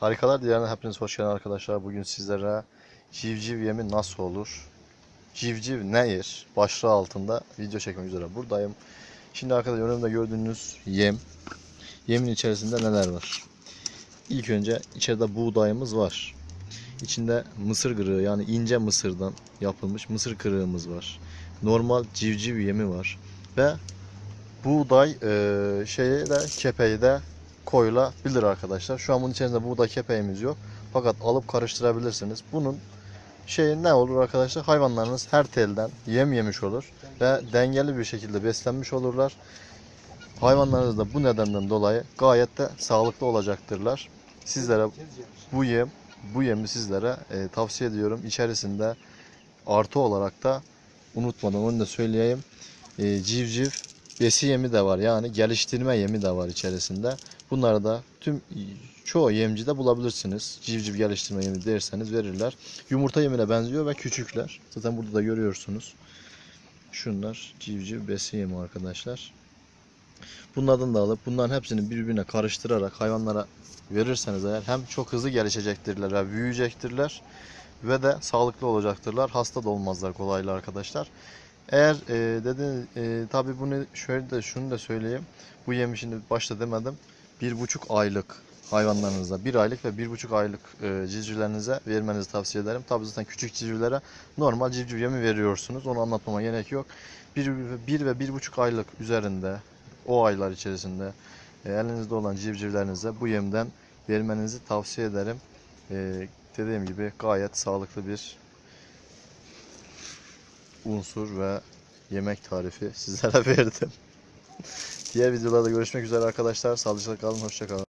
Harikalar Diyarı'na hepiniz hoş geldiniz arkadaşlar. Bugün sizlere civciv yemi nasıl olur? Civciv ne yer? Başlığı altında video çekmek üzere buradayım. Şimdi arkadaşlar önümde gördüğünüz yem. Yemin içerisinde neler var? İlk önce içeride buğdayımız var. İçinde mısır kırığı yani ince mısırdan yapılmış mısır kırığımız var. Normal civciv yemi var. Ve buğday eee şeyi de kepeği de koyulabilir arkadaşlar. Şu an bunun içerisinde buğday kepeğimiz yok. Fakat alıp karıştırabilirsiniz. Bunun şeyi ne olur arkadaşlar? Hayvanlarınız her telden yem yemiş olur ve dengeli bir şekilde beslenmiş olurlar. Hayvanlarınız da bu nedenden dolayı gayet de sağlıklı olacaktırlar. Sizlere bu yem bu yemi sizlere e, tavsiye ediyorum. İçerisinde artı olarak da unutmadan onu da söyleyeyim. E, civciv besi yemi de var. Yani geliştirme yemi de var içerisinde. Bunları da tüm çoğu yemcide bulabilirsiniz. Civciv geliştirme yemi derseniz verirler. Yumurta yemine benziyor ve küçükler. Zaten burada da görüyorsunuz. Şunlar civciv besi yemi arkadaşlar. Bunlardan da alıp bunların hepsini birbirine karıştırarak hayvanlara verirseniz eğer hem çok hızlı gelişecektirler ve büyüyecektirler ve de sağlıklı olacaktırlar. Hasta da olmazlar kolayla arkadaşlar. Eğer e, dediğiniz e, tabi bunu şöyle de şunu da söyleyeyim. Bu yemi şimdi başta demedim. Bir buçuk aylık hayvanlarınıza bir aylık ve bir buçuk aylık e, civcivlerinize vermenizi tavsiye ederim. Tabi zaten küçük civcivlere normal civciv yemi veriyorsunuz. Onu anlatmama gerek yok. Bir, bir ve bir buçuk aylık üzerinde o aylar içerisinde e, elinizde olan civcivlerinize bu yemden vermenizi tavsiye ederim. E, dediğim gibi gayet sağlıklı bir unsur ve yemek tarifi sizlere verdim. Diğer videolarda görüşmek üzere arkadaşlar. Sağlıcakla kalın, hoşça kalın.